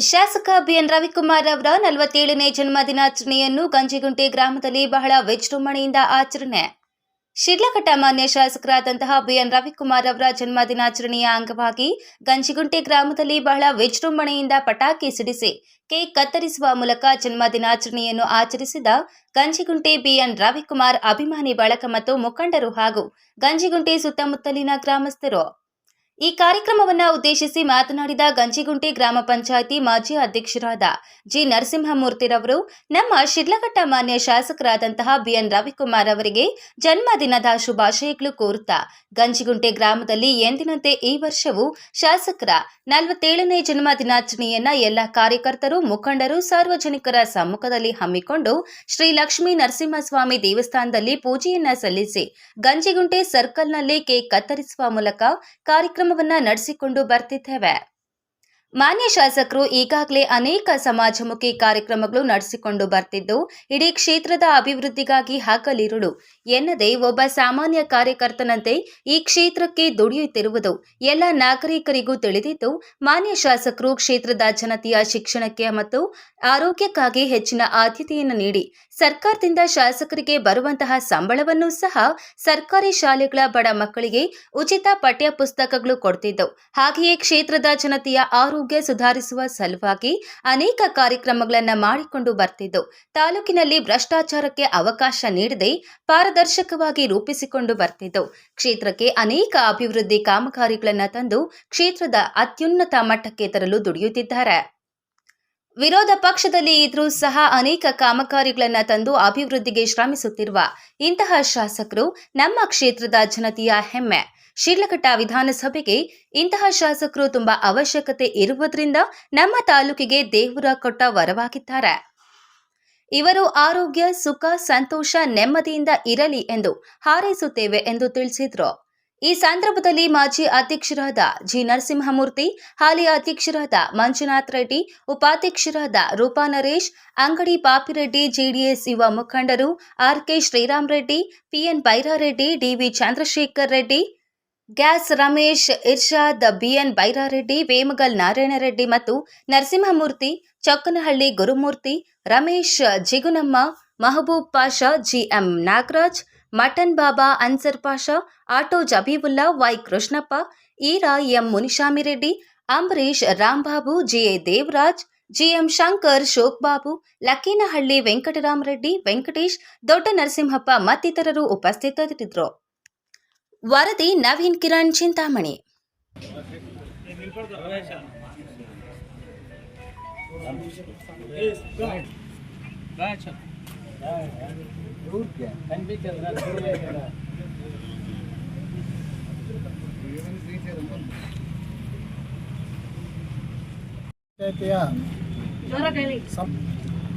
ಶಾಸಕ ಬಿಎನ್ ರವಿಕುಮಾರ್ ಅವರ ನಲವತ್ತೇಳನೇ ಜನ್ಮ ದಿನಾಚರಣೆಯನ್ನು ಗಂಜಿಗುಂಟೆ ಗ್ರಾಮದಲ್ಲಿ ಬಹಳ ವಿಜೃಂಭಣೆಯಿಂದ ಆಚರಣೆ. ಶಿಡ್ಲಘಟ್ಟ ಮಾನ್ಯ ಶಾಸಕರಾದಂತಹ ಬಿಎನ್ ರವಿಕುಮಾರ್ ಅವರ ಜನ್ಮ ದಿನಾಚರಣೆಯ ಅಂಗವಾಗಿ ಗಂಜಿಗುಂಟೆ ಗ್ರಾಮದಲ್ಲಿ ಬಹಳ ವಿಜೃಂಭಣೆಯಿಂದ ಪಟಾಕಿ ಸಿಡಿಸಿ, ಕೇಕ್ ಕತ್ತರಿಸುವ ಮೂಲಕ ಜನ್ಮ ದಿನಾಚರಣೆಯನ್ನು ಆಚರಿಸಿದ ಗಂಜಿಗುಂಟೆ ಬಿಎನ್ ರವಿಕುಮಾರ್ ಅಭಿಮಾನಿ ಬಳಕ ಮತ್ತು ಮುಖಂಡರು ಹಾಗೂ ಗಂಜಿಗುಂಟೆ ಸುತ್ತಮುತ್ತಲಿನ ಗ್ರಾಮಸ್ಥರು. ಈ ಕಾರ್ಯಕ್ರಮವನ್ನು ಉದ್ದೇಶಿಸಿ ಮಾತನಾಡಿದ ಗಂಜಿಗುಂಟೆ ಗ್ರಾಮ ಪಂಚಾಯಿತಿ ಮಾಜಿ ಅಧ್ಯಕ್ಷರಾದ ಜಿ ನರಸಿಂಹಮೂರ್ತಿರವರು, ನಮ್ಮ ಶಿಡ್ಲಘಟ್ಟ ಮಾನ್ಯ ಶಾಸಕರಾದಂತಹ ಬಿಎನ್ ರವಿಕುಮಾರ್ ಅವರಿಗೆ ಜನ್ಮದಿನದ ಶುಭಾಶಯಗಳು ಕೋರುತ್ತಾ, ಗಂಜಿಗುಂಟೆ ಗ್ರಾಮದಲ್ಲಿ ಎಂದಿನಂತೆ ಈ ವರ್ಷವೂ ಶಾಸಕರ ನಲವತ್ತೇಳನೇ ಜನ್ಮ ದಿನಾಚರಣೆಯನ್ನ ಎಲ್ಲ ಕಾರ್ಯಕರ್ತರು, ಮುಖಂಡರು, ಸಾರ್ವಜನಿಕರ ಸಮ್ಮುಖದಲ್ಲಿ ಹಮ್ಮಿಕೊಂಡು ಶ್ರೀ ಲಕ್ಷ್ಮೀ ನರಸಿಂಹಸ್ವಾಮಿ ದೇವಸ್ಥಾನದಲ್ಲಿ ಪೂಜೆಯನ್ನ ಸಲ್ಲಿಸಿ ಗಂಜಿಗುಂಟೆ ಸರ್ಕಲ್ನಲ್ಲಿ ಕೇಕ್ ಕತ್ತರಿಸುವ ಮೂಲಕ ಕಾರ್ಯಕ್ರಮವನ್ನ ನಡೆಸಿಕೊಂಡು ಬರ್ತಿದ್ದೇವೆ. ಮಾನ್ಯ ಶಾಸಕರು ಈಗಾಗಲೇ ಅನೇಕ ಸಮಾಜಮುಖಿ ಕಾರ್ಯಕ್ರಮಗಳು ನಡೆಸಿಕೊಂಡು ಬರ್ತಿದ್ದು, ಇಡೀ ಕ್ಷೇತ್ರದ ಅಭಿವೃದ್ಧಿಗಾಗಿ ಹಾಕಲಿರುಳು. ಎನ್ನದೇ ಒಬ್ಬ ಸಾಮಾನ್ಯ ಕಾರ್ಯಕರ್ತನಂತೆ ಈ ಕ್ಷೇತ್ರಕ್ಕೆ ದುಡಿಯುತ್ತಿರುವುದು ಎಲ್ಲ ನಾಗರಿಕರಿಗೂ ತಿಳಿದಿದ್ದು, ಮಾನ್ಯ ಶಾಸಕರು ಕ್ಷೇತ್ರದ ಜನತೆಯ ಶಿಕ್ಷಣಕ್ಕೆ ಮತ್ತು ಆರೋಗ್ಯಕ್ಕಾಗಿ ಹೆಚ್ಚಿನ ಆದ್ಯತೆಯನ್ನು ನೀಡಿ ಸರ್ಕಾರದಿಂದ ಶಾಸಕರಿಗೆ ಬರುವಂತಹ ಸಂಬಳವನ್ನು ಸಹ ಸರ್ಕಾರಿ ಶಾಲೆಗಳ ಬಡ ಮಕ್ಕಳಿಗೆ ಉಚಿತ ಪಠ್ಯ ಪುಸ್ತಕಗಳು ಕೊಡ್ತಿದ್ದವು ಹಾಗೆಯೇ ಕ್ಷೇತ್ರದ ಜನತೆಯ ಆರೋಗ್ಯ ಸುಧಾರಿಸುವ ಸಲುವಾಗಿ ಅನೇಕ ಕಾರ್ಯಕ್ರಮಗಳನ್ನು ಮಾಡಿಕೊಂಡು ಬರ್ತಿದ್ದವು ತಾಲೂಕಿನಲ್ಲಿ ಭ್ರಷ್ಟಾಚಾರಕ್ಕೆ ಅವಕಾಶ ನೀಡದೆ ಪಾರದರ್ಶಕವಾಗಿ ರೂಪಿಸಿಕೊಂಡು ಬರ್ತಿದ್ದವು ಕ್ಷೇತ್ರಕ್ಕೆ ಅನೇಕ ಅಭಿವೃದ್ಧಿ ಕಾಮಗಾರಿಗಳನ್ನು ತಂದು ಕ್ಷೇತ್ರದ ಅತ್ಯುನ್ನತ ಮಟ್ಟಕ್ಕೆ ತರಲು ದುಡಿಯುತ್ತಿದ್ದಾರೆ. ವಿರೋಧ ಪಕ್ಷದಲ್ಲಿ ಇದ್ರೂ ಸಹ ಅನೇಕ ಕಾಮಗಾರಿಗಳನ್ನು ತಂದು ಅಭಿವೃದ್ಧಿಗೆ ಶ್ರಮಿಸುತ್ತಿರುವ ಇಂತಹ ಶಾಸಕರು ನಮ್ಮ ಕ್ಷೇತ್ರದ ಜನತೆಯ ಹೆಮ್ಮೆ. ಶಿಡ್ಲಘಟ್ಟ ವಿಧಾನಸಭೆಗೆ ಇಂತಹ ಶಾಸಕರು ತುಂಬಾ ಅವಶ್ಯಕತೆ ಇರುವುದರಿಂದ ನಮ್ಮ ತಾಲೂಕಿಗೆ ದೇವರ ಕೊಟ್ಟ ವರವಾಗಿದ್ದಾರೆ. ಇವರು ಆರೋಗ್ಯ, ಸುಖ, ಸಂತೋಷ, ನೆಮ್ಮದಿಯಿಂದ ಇರಲಿ ಎಂದು ಹಾರೈಸುತ್ತೇವೆ ಎಂದು ತಿಳಿಸಿದ್ರು. ಈ ಸಂದರ್ಭದಲ್ಲಿ ಮಾಜಿ ಅಧ್ಯಕ್ಷರಾದ ಜಿ ನರಸಿಂಹಮೂರ್ತಿ ಹಾಲಿ ಅಧ್ಯಕ್ಷರಾದ ಮಂಜುನಾಥ್ ರೆಡ್ಡಿ, ಉಪಾಧ್ಯಕ್ಷರಾದ ರೂಪಾ ನರೇಶ್, ಅಂಗಡಿ ಪಾಪಿರೆಡ್ಡಿ, ಜೆಡಿಎಸ್ ಯುವ ಮುಖಂಡರು RK Shriram Reddy PN Byrareddy DV Chandrashekar Reddy, gas Ramesh, Irshad BN Byrareddy, Vemagal Narayanareddy ಮತ್ತು Narasimhamurthy, Chokkanahalli Gurumurthy, Ramesh Jigunamma, Mahaboob Pasha GM Nagaraj mutton Baba Ansar Pasha, auto Jabiulla, Y Krishnappa, Eera M Munishamireddy Ambareesh Rambabu GA Devaraj GM Shankar Shok Babu Lakkenahalli Venkataramareddy Venkatesh, ದೊಡ್ಡ ನರಸಿಂಹಪ್ಪ ಮತ್ತಿತರರು ಉಪಸ್ಥಿತರಿದ್ದರು. ವರದಿ ನವೀನ್ ಕಿರಣ್ ಚಿಂತಾಮಣಿ.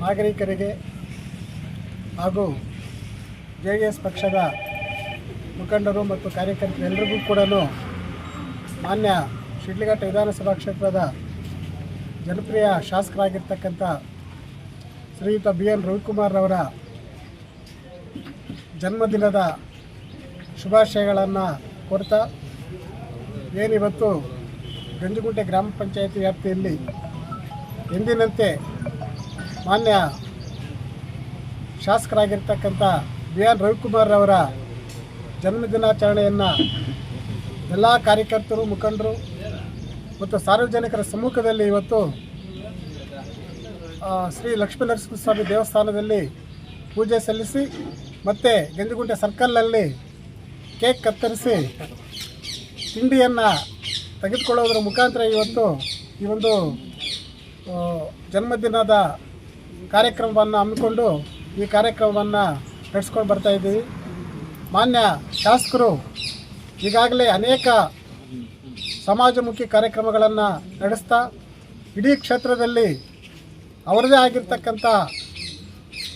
ನಾಗರಿಕರಿಗೆ ಹಾಗೂ J D S ಪಕ್ಷದ ಮುಖಂಡರು ಮತ್ತು ಕಾರ್ಯಕರ್ತರು ಎಲ್ರಿಗೂ ಕೂಡ ಮಾನ್ಯ ಶಿಡ್ಲಘಟ್ಟ ವಿಧಾನಸಭಾ ಕ್ಷೇತ್ರದ ಜನಪ್ರಿಯ ಶಾಸಕರಾಗಿರ್ತಕ್ಕಂಥ ಶ್ರೀಯುತ ಬಿ ಎನ್ ರವಿಕುಮಾರ್ ಅವರ ಜನ್ಮದಿನದ ಶುಭಾಶಯಗಳನ್ನು ಕೊಡ್ತಾ ಏನಿವತ್ತು ಗಂಜುಗುಂಟೆ ಗ್ರಾಮ ಪಂಚಾಯಿತಿ ವ್ಯಾಪ್ತಿಯಲ್ಲಿ ಎಂದಿನಂತೆ ಮಾನ್ಯ ಶಾಸಕರಾಗಿರ್ತಕ್ಕಂಥ ಬಿ ಆರ್ ರವಿಕುಮಾರ್ ಅವರ ಜನ್ಮದಿನಾಚರಣೆಯನ್ನು ಎಲ್ಲ ಕಾರ್ಯಕರ್ತರು, ಮುಖಂಡರು ಮತ್ತು ಸಾರ್ವಜನಿಕರ ಸಮ್ಮುಖದಲ್ಲಿ ಇವತ್ತು ಶ್ರೀ ಲಕ್ಷ್ಮೀ ನರಸಿಂಹಸ್ವಾಮಿ ದೇವಸ್ಥಾನದಲ್ಲಿ ಪೂಜೆ ಸಲ್ಲಿಸಿ ಮತ್ತು ಗಂಜಗುಂಟೆ ಸರ್ಕಲ್ನಲ್ಲಿ ಕೇಕ್ ಕತ್ತರಿಸಿ ತಿಂಡಿಯನ್ನು ತೆಗೆದುಕೊಳ್ಳೋದ್ರ ಮುಖಾಂತರ ಇವತ್ತು ಈ ಒಂದು ಜನ್ಮದಿನದ ಕಾರ್ಯಕ್ರಮವನ್ನು ಹಮ್ಮಿಕೊಂಡು ಈ ಕಾರ್ಯಕ್ರಮವನ್ನು ನಡೆಸ್ಕೊಂಡು ಬರ್ತಾ ಇದ್ದೀವಿ. ಮಾನ್ಯ ಶಾಸಕರು, ಈಗಾಗಲೇ ಅನೇಕ ಸಮಾಜಮುಖಿ ಕಾರ್ಯಕ್ರಮಗಳನ್ನು ನಡೆಸ್ತಾ, ಇಡೀ ಕ್ಷೇತ್ರದಲ್ಲಿ ಅವರದೇ ಆಗಿರ್ತಕ್ಕಂಥ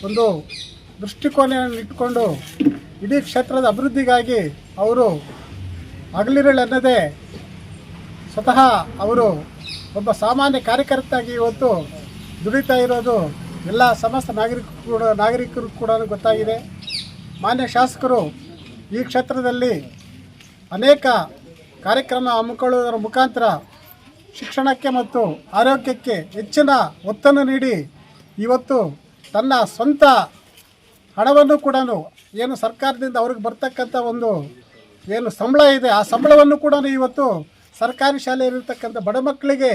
ಒಂದು ದೃಷ್ಟಿಕೋನವನ್ನು ಇಟ್ಕೊಂಡು ಇಡೀ ಕ್ಷೇತ್ರದ ಅಭಿವೃದ್ಧಿಗಾಗಿ ಅವರು ಹಗಲಿರುಳೆನ್ನದೇ ಸ್ವತಃ ಅವರು ಒಬ್ಬ ಸಾಮಾನ್ಯ ಕಾರ್ಯಕರ್ತಾಗಿ ಇವತ್ತು ದುಡಿತಾ ಇರೋದು ಎಲ್ಲ ಸಮಸ್ತ ನಾಗರಿಕರು ಕೂಡ ನಾಗರಿಕರು ಕೂಡ ಗೊತ್ತಾಗಿದೆ. ಮಾನ್ಯ ಶಾಸಕರು, ಈ ಕ್ಷೇತ್ರದಲ್ಲಿ ಅನೇಕ ಕಾರ್ಯಕ್ರಮ ಹಮ್ಮಿಕೊಳ್ಳುವುದರ ಮುಖಾಂತರ ಶಿಕ್ಷಣಕ್ಕೆ ಮತ್ತು ಆರೋಗ್ಯಕ್ಕೆ ಹೆಚ್ಚಿನ ಒತ್ತನ್ನು ನೀಡಿ ಇವತ್ತು ತನ್ನ ಸ್ವಂತ ಹಣವನ್ನು ಕೂಡ ಏನು ಸರ್ಕಾರದಿಂದ ಅವ್ರಿಗೆ ಬರ್ತಕ್ಕಂಥ ಒಂದು ಏನು ಸಂಬಳ ಇದೆ, ಆ ಸಂಬಳವನ್ನು ಕೂಡ ಇವತ್ತು ಸರ್ಕಾರಿ ಶಾಲೆಯಲ್ಲಿರ್ತಕ್ಕಂಥ ಬಡ ಮಕ್ಕಳಿಗೆ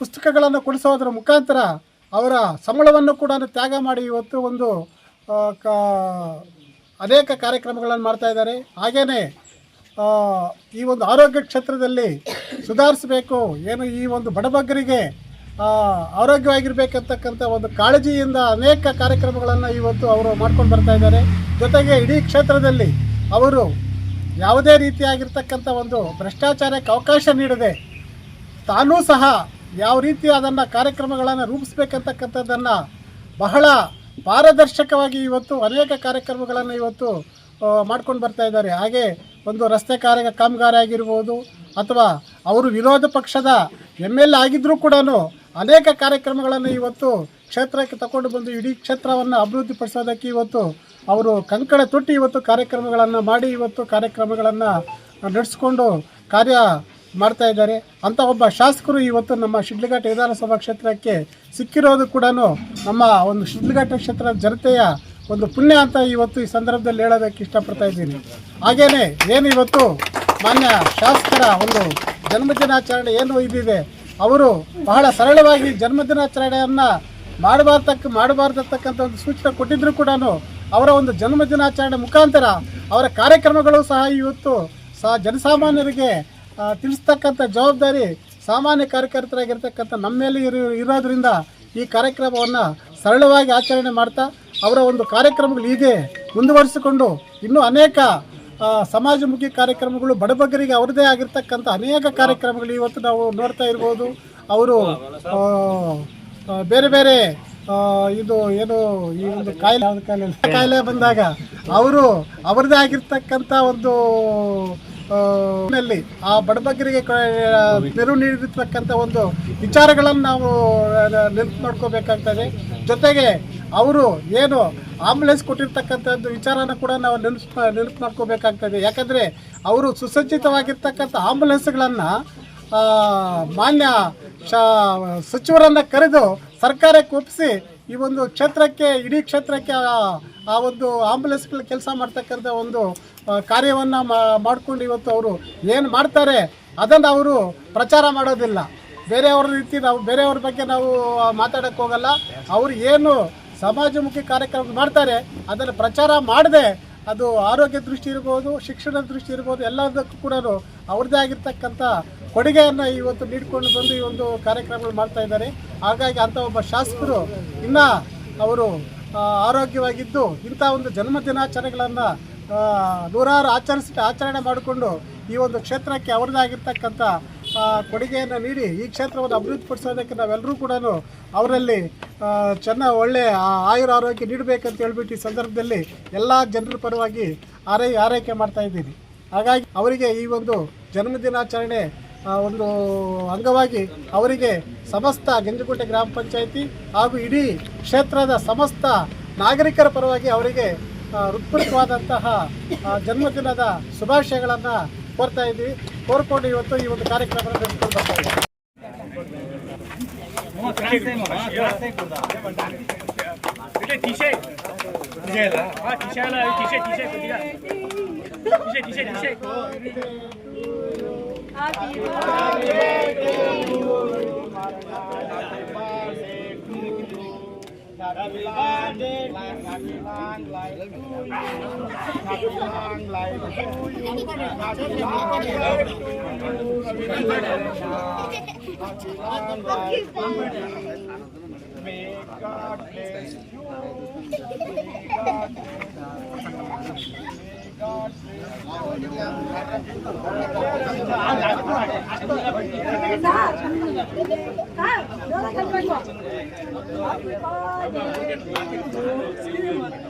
ಪುಸ್ತಕಗಳನ್ನು ಕೊಡಿಸೋದ್ರ ಮುಖಾಂತರ ಅವರ ಸಂಬಳವನ್ನು ಕೂಡ ತ್ಯಾಗ ಮಾಡಿ ಇವತ್ತು ಒಂದು ಕ, ಅನೇಕ ಕಾರ್ಯಕ್ರಮಗಳನ್ನು ಮಾಡ್ತಾ ಇದ್ದಾರೆ. ಹಾಗೆಯೇ ಈ ಒಂದು ಆರೋಗ್ಯ ಕ್ಷೇತ್ರದಲ್ಲಿ ಸುಧಾರಿಸಬೇಕು, ಏನು ಈ ಒಂದು ಬಡಬಗ್ಗರಿಗೆ ಆರೋಗ್ಯವಾಗಿರ್ಬೇಕಂತಕ್ಕಂಥ ಒಂದು ಕಾಳಜಿಯಿಂದ ಅನೇಕ ಕಾರ್ಯಕ್ರಮಗಳನ್ನು ಇವತ್ತು ಅವರು ಮಾಡ್ಕೊಂಡು ಬರ್ತಾ ಇದ್ದಾರೆ. ಜೊತೆಗೆ ಇಡೀ ಕ್ಷೇತ್ರದಲ್ಲಿ ಅವರು ಯಾವುದೇ ರೀತಿಯಾಗಿರ್ತಕ್ಕಂಥ ಒಂದು ಭ್ರಷ್ಟಾಚಾರಕ್ಕೆ ಅವಕಾಶ ನೀಡದೆ ತಾನೂ ಸಹ ಯಾವ ರೀತಿ ಅದನ್ನು ಕಾರ್ಯಕ್ರಮಗಳನ್ನು ರೂಪಿಸ್ಬೇಕಂತಕ್ಕಂಥದ್ದನ್ನು ಬಹಳ ಪಾರದರ್ಶಕವಾಗಿ ಇವತ್ತು ಅನೇಕ ಕಾರ್ಯಕ್ರಮಗಳನ್ನು ಇವತ್ತು ಮಾಡ್ಕೊಂಡು ಬರ್ತಾ ಇದ್ದಾರೆ. ಹಾಗೆ ಒಂದು ರಸ್ತೆ ಕಾರ್ಯ ಕಾಮಗಾರಿ ಆಗಿರ್ಬೋದು ಅಥವಾ ಅವರು ವಿರೋಧ ಪಕ್ಷದ ಎಂ ಎಲ್ ಆಗಿದ್ದರೂ ಕೂಡ ಅನೇಕ ಕಾರ್ಯಕ್ರಮಗಳನ್ನು ಇವತ್ತು ಕ್ಷೇತ್ರಕ್ಕೆ ತಗೊಂಡು ಬಂದು ಇಡೀ ಕ್ಷೇತ್ರವನ್ನು ಅಭಿವೃದ್ಧಿಪಡಿಸೋದಕ್ಕೆ ಇವತ್ತು ಅವರು ಕಂಕಣ ತೊಟ್ಟಿ ಇವತ್ತು ಕಾರ್ಯಕ್ರಮಗಳನ್ನು ಮಾಡಿ ಇವತ್ತು ಕಾರ್ಯಕ್ರಮಗಳನ್ನು ನಡೆಸ್ಕೊಂಡು ಕಾರ್ಯ ಮಾಡ್ತಾ ಇದ್ದಾರೆ. ಅಂಥ ಒಬ್ಬ ಶಾಸಕರು ಇವತ್ತು ನಮ್ಮ ಶಿಡ್ಲಘಾಟ ವಿಧಾನಸಭಾ ಕ್ಷೇತ್ರಕ್ಕೆ ಸಿಕ್ಕಿರೋದು ಕೂಡ ನಮ್ಮ ಒಂದು ಶಿಡ್ಲಘಾಟ ಕ್ಷೇತ್ರದ ಜನತೆಯ ಒಂದು ಪುಣ್ಯ ಅಂತ ಇವತ್ತು ಈ ಸಂದರ್ಭದಲ್ಲಿ ಹೇಳೋದಕ್ಕೆ ಇಷ್ಟಪಡ್ತಾ ಇದ್ದೀನಿ. ಹಾಗೆಯೇ ಏನು ಇವತ್ತು ಮಾನ್ಯ ಶಾಸಕರ ಒಂದು ಜನ್ಮದಿನಾಚರಣೆ ಏನು ಇದಿದೆ ಅವರು ಬಹಳ ಸರಳವಾಗಿ ಜನ್ಮದಿನಾಚರಣೆಯನ್ನು ಮಾಡಬಾರ್ದಕ್ಕ ಮಾಡಬಾರ್ದತಕ್ಕಂಥ ಒಂದು ಸೂಚನೆ ಕೊಟ್ಟಿದ್ರು ಕೂಡ ಅವರ ಒಂದು ಜನ್ಮದಿನಾಚರಣೆ ಮುಖಾಂತರ ಅವರ ಕಾರ್ಯಕ್ರಮಗಳು ಸಹ ಇವತ್ತು ಸಹ ಜನಸಾಮಾನ್ಯರಿಗೆ ತಿಳಿಸ್ತಕ್ಕಂಥ ಜವಾಬ್ದಾರಿ ಸಾಮಾನ್ಯ ಕಾರ್ಯಕರ್ತರಾಗಿರ್ತಕ್ಕಂಥ ನಮ್ಮ ಇರೋ, ಇರೋದ್ರಿಂದ ಈ ಕಾರ್ಯಕ್ರಮವನ್ನು ಸರಳವಾಗಿ ಆಚರಣೆ ಮಾಡ್ತಾ ಅವರ ಒಂದು ಕಾರ್ಯಕ್ರಮಗಳು ಹೀಗೆ ಮುಂದುವರಿಸಿಕೊಂಡು ಇನ್ನೂ ಅನೇಕ ಸಮಾಜಮುಖಿ ಕಾರ್ಯಕ್ರಮಗಳು ಬಡಬಗ್ಗರಿಗೆ ಅವರದೇ ಆಗಿರ್ತಕ್ಕಂಥ ಅನೇಕ ಕಾರ್ಯಕ್ರಮಗಳು ಇವತ್ತು ನಾವು ನೋಡ್ತಾ ಇರ್ಬೋದು. ಅವರು ಬೇರೆ ಬೇರೆ ಇದು ಏನು, ಈ ಒಂದು ಕಾಯಿಲೆ ಕಾಯಿಲೆ ಬಂದಾಗ ಅವರು ಅವರದೇ ಆಗಿರ್ತಕ್ಕಂಥ ಒಂದು ಆ, ಬಡಬಗ್ಗರಿಗೆ ನೆರವು ನೀಡಿರ್ತಕ್ಕಂಥ ಒಂದು ವಿಚಾರಗಳನ್ನು ನಾವು ನೆನಪು ಮಾಡ್ಕೋಬೇಕಾಗ್ತದೆ. ಜೊತೆಗೆ ಅವರು ಏನು ಆಂಬುಲೆನ್ಸ್ ಕೊಟ್ಟಿರ್ತಕ್ಕಂಥದ್ದು ವಿಚಾರನ ಕೂಡ ನಾವು ನೆನಪು ನೆನಪು ಮಾಡ್ಕೋಬೇಕಾಗ್ತದೆ. ಯಾಕಂದರೆ ಅವರು ಸುಸಜ್ಜಿತವಾಗಿರ್ತಕ್ಕಂಥ ಆಂಬುಲೆನ್ಸ್ಗಳನ್ನು ಮಾನ್ಯ ಶಾ ಸಚಿವರನ್ನು ಕರೆದು ಸರ್ಕಾರಕ್ಕೆ ಒಪ್ಪಿಸಿ ಈ ಒಂದು ಕ್ಷೇತ್ರಕ್ಕೆ ಇಡೀ ಕ್ಷೇತ್ರಕ್ಕೆ ಆ- ಒಂದು ಆಂಬುಲೆನ್ಸ್ಗಳ ಕೆಲಸ ಮಾಡ್ತಕ್ಕಂಥ ಒಂದು ಕಾರ್ಯವನ್ನು ಮಾಡಿಕೊಂಡು ಇವತ್ತು ಅವರು ಏನು ಮಾಡ್ತಾರೆ ಅದನ್ನು ಅವರು ಪ್ರಚಾರ ಮಾಡೋದಿಲ್ಲ. ಬೇರೆಯವ್ರ ರೀತಿ ನಾವು, ಬೇರೆಯವ್ರ ಬಗ್ಗೆ ನಾವು ಮಾತಾಡೋಕ್ಕೆ ಹೋಗಲ್ಲ. ಅವರು ಏನು ಸಮಾಜಮುಖಿ ಕಾರ್ಯಕ್ರಮ ಮಾಡ್ತಾರೆ, ಅದನ್ನು ಪ್ರಚಾರ ಮಾಡದೆ ಅದು ಆರೋಗ್ಯ ದೃಷ್ಟಿ ಇರ್ಬೋದು, ಶಿಕ್ಷಣ ದೃಷ್ಟಿ ಇರ್ಬೋದು, ಎಲ್ಲದಕ್ಕೂ ಕೂಡ ಅವ್ರದ್ದೇ ಆಗಿರ್ತಕ್ಕಂಥ ಕೊಡುಗೆಯನ್ನು ಇವತ್ತು ನೀಡಿಕೊಂಡು ಬಂದು ಈ ಒಂದು ಕಾರ್ಯಕ್ರಮಗಳು ಮಾಡ್ತಾ ಇದ್ದಾರೆ. ಹಾಗಾಗಿ ಅಂಥ ಒಬ್ಬ ಶಾಸಕರು ಇನ್ನು ಅವರು ಆರೋಗ್ಯವಾಗಿದ್ದು ಇಂಥ ಒಂದು ಜನ್ಮ ದಿನಾಚರಣೆಗಳನ್ನು ನೂರಾರು ಆಚರಿಸಿ, ಆಚರಣೆ ಮಾಡಿಕೊಂಡು ಈ ಒಂದು ಕ್ಷೇತ್ರಕ್ಕೆ ಅವರದೇ ಆಗಿರ್ತಕ್ಕಂಥ ಕೊಡುಗೆಯನ್ನು ನೀಡಿ ಈ ಕ್ಷೇತ್ರವನ್ನು ಅಭಿವೃದ್ಧಿಪಡಿಸೋದಕ್ಕೆ ನಾವೆಲ್ಲರೂ ಕೂಡ ಅವರಲ್ಲಿ ಚೆನ್ನ ಒಳ್ಳೆಯ ಆಯುರ ಆರೋಗ್ಯ ನೀಡಬೇಕಂತ ಹೇಳ್ಬಿಟ್ಟು ಈ ಸಂದರ್ಭದಲ್ಲಿ ಎಲ್ಲ ಜನರ ಪರವಾಗಿ ಆರೈ, ಆರೈಕೆ ಮಾಡ್ತಾ ಇದ್ದೀನಿ. ಹಾಗಾಗಿ ಅವರಿಗೆ ಈ ಒಂದು ಜನ್ಮದಿನಾಚರಣೆ ಒಂದು ಅಂಗವಾಗಿ ಅವರಿಗೆ ಸಮಸ್ತ ಗಂಜಕೋಟೆ ಗ್ರಾಮ ಪಂಚಾಯಿತಿ ಹಾಗೂ ಇಡೀ ಕ್ಷೇತ್ರದ ಸಮಸ್ತ ನಾಗರಿಕರ ಪರವಾಗಿ ಅವರಿಗೆ ಹೃತ್ಪೂರ್ವವಾದಂತಹ ಜನ್ಮದಿನದ ಶುಭಾಶಯಗಳನ್ನು ಕೋರ್ತಾ ಇದ್ದೀವಿ ಕೋರ್ಕೊಂಡು ಇವತ್ತು ಈ ಒಂದು ಕಾರ್ಯಕ್ರಮವನ್ನು ನಡೆಸಿಕೊಂಡು ಬರ್ತಾ Happy birthday to you. Happy birthday to you. Happy birthday, happy long life to you. Happy long life to you. Happy long life to you. Happy long life to you. May God bless you. May God bless you. 나, 나, 나, 나,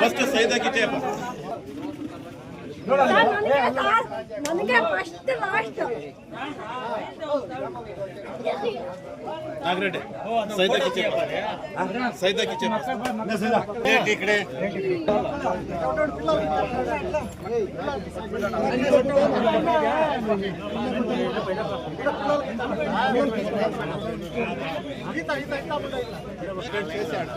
first ಸೈದಾಗಿಟ್ಟೆಯಪ್ಪ ನನಗೆ ನನಗೆ first last Nagareddy ಸೈದ kitchen ಸೈದ kitchen ಇಕಡೆ చేసి అడ్డ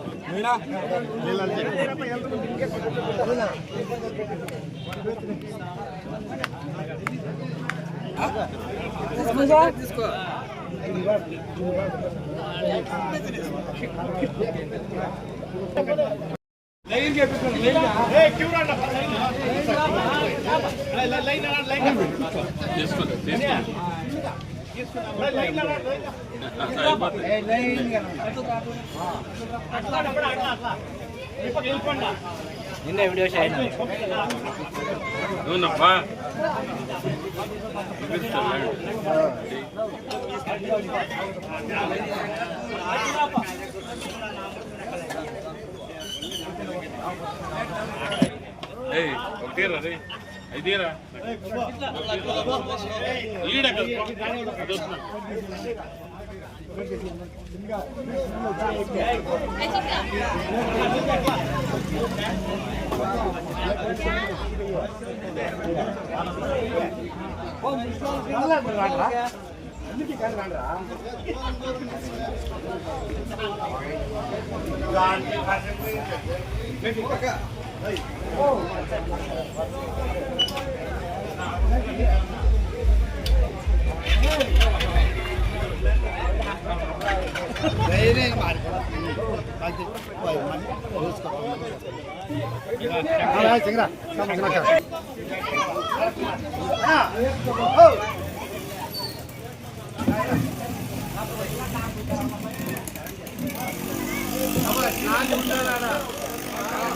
తీసుకో line చెప్పిస్తాను line ఏ queue రండి లైన్ లైన్ లైన్ తీసుకోండి తీసుకోండి నిన్న వీడియో షేర్ అవునప్పా ఏయ్ ఒకటి రీ Ini kan rang-rang. Ini kan. சிங்கரா நான்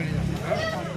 actualidad.